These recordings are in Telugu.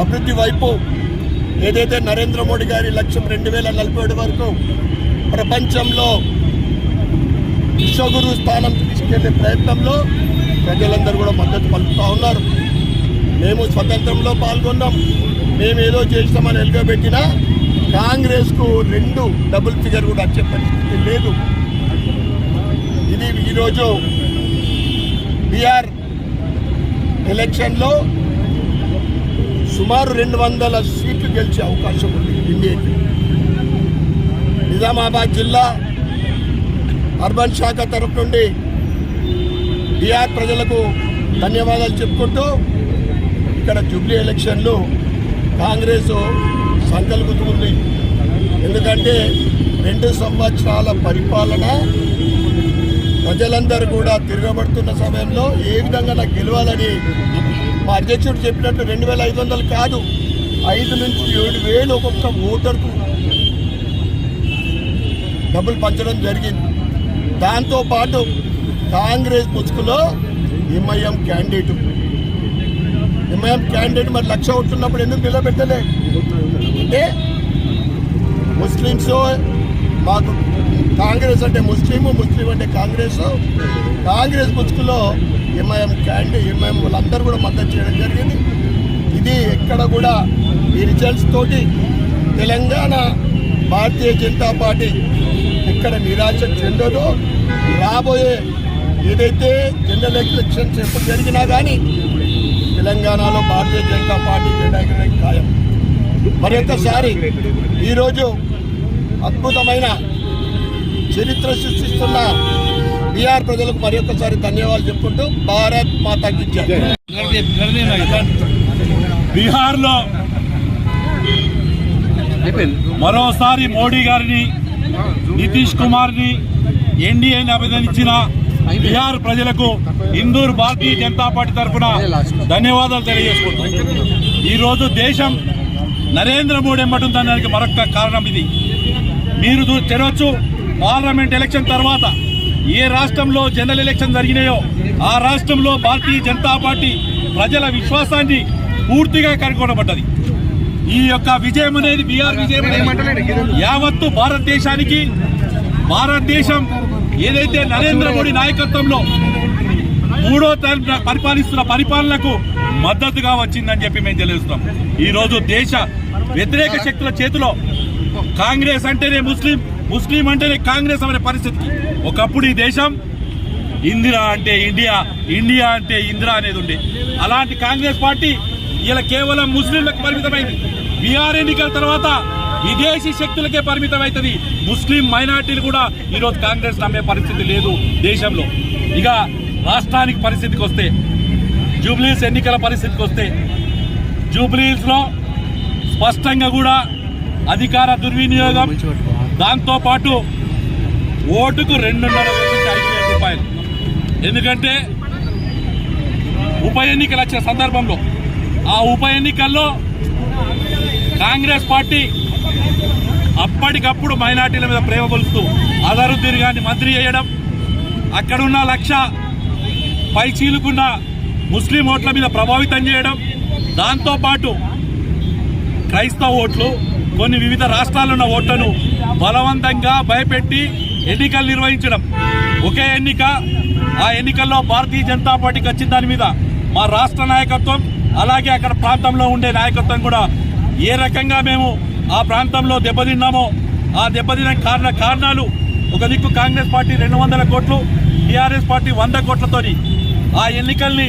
అభివృద్ధి వైపు ఏదైతే నరేంద్ర మోడీ గారి లక్ష్యం రెండు వేల నలభై ఏడు వరకు ప్రపంచంలో విశ్వగురు స్థానం తీసుకెళ్ళే ప్రయత్నంలో ప్రజలందరూ కూడా మద్దతు పలుకుతూ ఉన్నారు. మేము స్వతంత్రంలో పాల్గొన్నాం. మేము ఏదో చేస్తామని ఎలుగబెట్టినా కాంగ్రెస్కు రెండు డబుల్ ఫిగర్ కూడా వచ్చే పరిస్థితి లేదు. ఇది ఈరోజు బీఆర్ ఎలక్షన్లో సుమారు రెండు వందల సీట్లు గెలిచే అవకాశం ఉంది ఎన్డీఏకి నిజామాబాద్ జిల్లా అర్బన్ శాఖ తరఫు నుండి బీఆర్ ప్రజలకు ధన్యవాదాలు చెప్పుకుంటూ ఇక్కడ జూబ్లీ ఎలక్షన్లు కాంగ్రెస్ సంకల్పుతుంది ఎందుకంటే రెండు సంవత్సరాల పరిపాలన ప్రజలందరూ కూడా తిరగబడుతున్న సమయంలో ఏ విధంగా నాకు గెలవాలని మా అధ్యక్షుడు చెప్పినట్టు రెండు వేల ఐదు వందలు కాదు ఐదు నుంచి ఏడు వేలు ఒక్కొక్క ఓటర్కు డబ్బులు పంచడం జరిగింది. దాంతోపాటు కాంగ్రెస్ ముసుగులో ఎంఐఎం క్యాండిడేట్. ఎంఐఎం క్యాండిడేట్ మరి లక్ష ఉంటున్నప్పుడు ఎందుకు నిలబెట్టలే? అంటే ముస్లిమ్స్ మాకు కాంగ్రెస్ అంటే ముస్లిం ముస్లిం అంటే కాంగ్రెస్. కాంగ్రెస్ ముసుగులో ఎంఐఎం క్యాండి ఎంఐఎం వాళ్ళందరూ కూడా మద్దతు చేయడం జరిగింది. ఇది ఎక్కడ కూడా ఈ రిజల్ట్స్ తోటి తెలంగాణ భారతీయ జనతా పార్టీ ఎక్కడ నిరాశ చెందదో రాబోయే ఏదైతే జనరల్ ఎలక్షన్స్ ఎప్పుడు జరిగినా కానీ తెలంగాణలో భారతీయ జనతా పార్టీ జెండా ఖాయం. మరొకసారి ఈరోజు అద్భుతమైన చరిత్ర సృష్టిస్తున్న బీఆర్ ప్రజలకు మరొకసారి ధన్యవాదాలు చెప్పుకుంటూ భారత్ మాతాకి జై. బీహార్లో మరోసారి మోడీ గారిని నితీష్ కుమార్ని ఎన్డీఏని అభినందించిన బీహార్ ప్రజలకు ఇందూర్ భారతీయ జనతా పార్టీ తరఫున ధన్యవాదాలు తెలియజేసుకుంటున్నాం ఈరోజు దేశం నరేంద్ర మోడీ ఎంబటుందనడానికి మరొక కారణం ఇది. మీరు చూడవచ్చు తెరవచ్చు పార్లమెంట్ ఎలక్షన్ తర్వాత ఏ రాష్ట్రంలో జనరల్ ఎలక్షన్ జరిగినాయో ఆ రాష్ట్రంలో భారతీయ జనతా పార్టీ ప్రజల విశ్వాసాన్ని పూర్తిగా కనుగొనబడ్డది. ఈ యొక్క విజయం అనేది బీఆర్ విజయం యావత్తు భారతదేశానికి భారతదేశం ఏదైతే నరేంద్ర మోడీ నాయకత్వంలో మూడో టర్మ్ పరిపాలిస్తున్న పరిపాలనకు మద్దతుగా వచ్చిందని చెప్పి మేము తెలియజేస్తాం ఈరోజు దేశ వ్యతిరేక శక్తుల చేతిలో కాంగ్రెస్ అంటేనే ముస్లిం ముస్లిం అంటేనే కాంగ్రెస్ అనే పరిస్థితికి. ఒకప్పుడు ఈ దేశం ఇందిరా అంటే ఇండియా ఇండియా అంటే ఇందిరా అనేది ఉండే. అలాంటి కాంగ్రెస్ పార్టీ ఇలా కేవలం ముస్లింలకు పరిమితమైంది. బీఆర్ ఎన్నికల తర్వాత విదేశీ శక్తులకే పరిమితం అవుతుంది ముస్లిం మైనార్టీలు కూడా ఈరోజు కాంగ్రెస్ నమ్మే పరిస్థితి లేదు దేశంలో. ఇక రాష్ట్రానికి పరిస్థితికి వస్తే జూబ్లీస్ ఎన్నికల పరిస్థితికి వస్తే జూబ్లీస్లో స్పష్టంగా కూడా అధికార దుర్వినియోగం దాంతోపాటు ఓటుకు రెండున్నర నుంచి ఐదు వేల రూపాయలు. ఎందుకంటే ఉప ఎన్నికలు వచ్చిన సందర్భంలో ఆ ఉప ఎన్నికల్లో కాంగ్రెస్ పార్టీ అప్పటికప్పుడు మైనార్టీల మీద ప్రేమ కొలుస్తూ అజరుద్దీన్ గారిని మంత్రి చేయడం అక్కడున్న లక్ష పై చీలుకున్న ముస్లిం ఓట్ల మీద ప్రభావితం చేయడం దాంతోపాటు క్రైస్తవ ఓట్లు కొన్ని వివిధ రాష్ట్రాల్లో ఉన్న ఓట్లను బలవంతంగా భయపెట్టి ఎన్నికలు నిర్వహించడం. ఒకే ఎన్నిక ఆ ఎన్నికల్లో భారతీయ జనతా పార్టీకి వచ్చిన దాని మీద మా రాష్ట్ర నాయకత్వం అలాగే అక్కడ ప్రాంతంలో ఉండే నాయకత్వం కూడా ఏ రకంగా మేము ఆ ప్రాంతంలో దెబ్బతిన్నామో ఆ దెబ్బతిన కారణ కారణాలు ఒక దిక్కు కాంగ్రెస్ పార్టీ రెండు వందల కోట్లు టీఆర్ఎస్ పార్టీ వంద కోట్లతోని ఆ ఎన్నికల్ని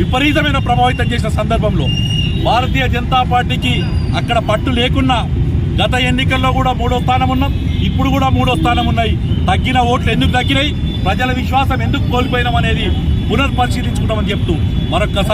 విపరీతమైన ప్రభావితం చేసిన సందర్భంలో భారతీయ జనతా పార్టీకి అక్కడ పట్టు లేకున్నా గత ఎన్నికల్లో కూడా మూడో స్థానం ఉన్నాం ఇప్పుడు కూడా మూడో స్థానం ఉన్నాయి. తగ్గిన ఓట్లు ఎందుకు తగ్గినాయి? ప్రజల విశ్వాసం ఎందుకు కోల్పోయినాం అనేది పునర్పరిశీలించుకుంటామని చెప్తూ మరొక్కసారి